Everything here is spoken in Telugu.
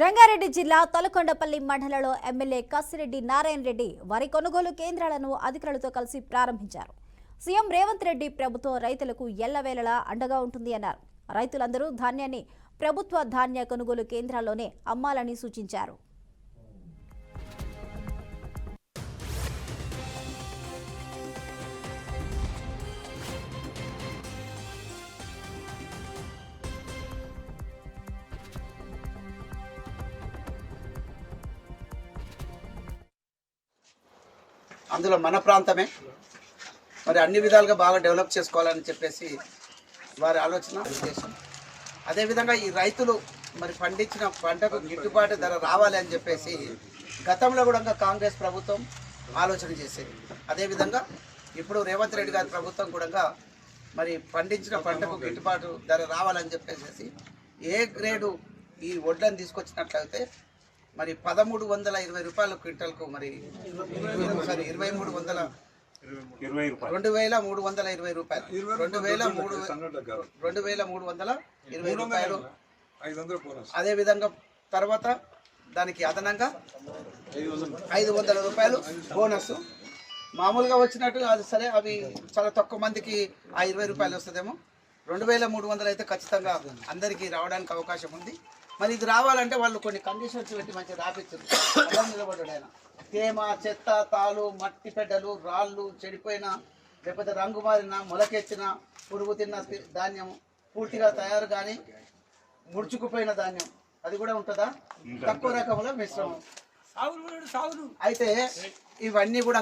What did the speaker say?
రంగారెడ్డి జిల్లా తలకొండపల్లి మండలంలో ఎమ్మెల్యే కసిరెడ్డి నారాయణ రెడ్డి వరి కొనుగోలు కేంద్రాలను అధికారులతో కలిసి ప్రారంభించారు. సీఎం రేవంత్ రెడ్డి ప్రభుత్వం రైతులకు ఎల్లవేళలా అండగా ఉంటుంది అన్నారు. రైతులందరూ ధాన్యాన్ని ప్రభుత్వ ధాన్య కొనుగోలు కేంద్రాల్లోనే అమ్మాలని సూచించారు. అందులో మన ప్రాంతమే. మరి అన్ని విధాలుగా బాగా డెవలప్ చేసుకోవాలని చెప్పేసి వారి ఆలోచన ఉద్దేశం. అదేవిధంగా ఈ రైతులు మరి పండించిన పంటకు గిట్టుబాటు ధర రావాలి అని చెప్పేసి గతంలో కూడా కాంగ్రెస్ ప్రభుత్వం ఆలోచన చేసేది. అదేవిధంగా ఇప్పుడు రేవంత్ రెడ్డి గారి ప్రభుత్వం కూడా మరి పండించిన పంటకు గిట్టుబాటు ధర రావాలని చెప్పేసి ఏ గ్రేడు ఈ వడ్లను తీసుకొచ్చినట్లయితే మరి పదమూడు వందల ఇరవై రూపాయల క్వింటల్కు మరి సారీ ఇరవై మూడు వందల రెండు వేల మూడు వందల ఇరవై రూపాయలు. రెండు వేల మూడు రెండు వేల మూడు వందల ఇరవై రూపాయలు. ఐదు వందల బోనస్ అదే విధంగా తర్వాత దానికి అదనంగా ఐదు వందల రూపాయలు బోనస్ మామూలుగా వచ్చినట్టు అది సరే అవి చాలా తక్కువ మందికి ఆ ఇరవై రూపాయలు వస్తుందేమో. రెండు వేల మూడు వందలు అయితే ఖచ్చితంగా అందరికీ రావడానికి అవకాశం ఉంది. మరి ఇది రావాలంటే వాళ్ళు కొన్ని కండిషన్స్ పెట్టి మంచిగా రాపించారు అలా నిలబడ్డాడు ఆయన. తేమ చెత్త తాలు మట్టి పెడ్డలు రాళ్ళు చెడిపోయిన లేకపోతే రంగు మారిన మొలకెచ్చిన పురుగు తిన్న ధాన్యం పూర్తిగా తయారు కానీ ముడుచుకుపోయిన ధాన్యం. అది కూడా ఉంటుందా? తక్కువ రకముల మిశ్రమం. అయితే ఇవన్నీ కూడా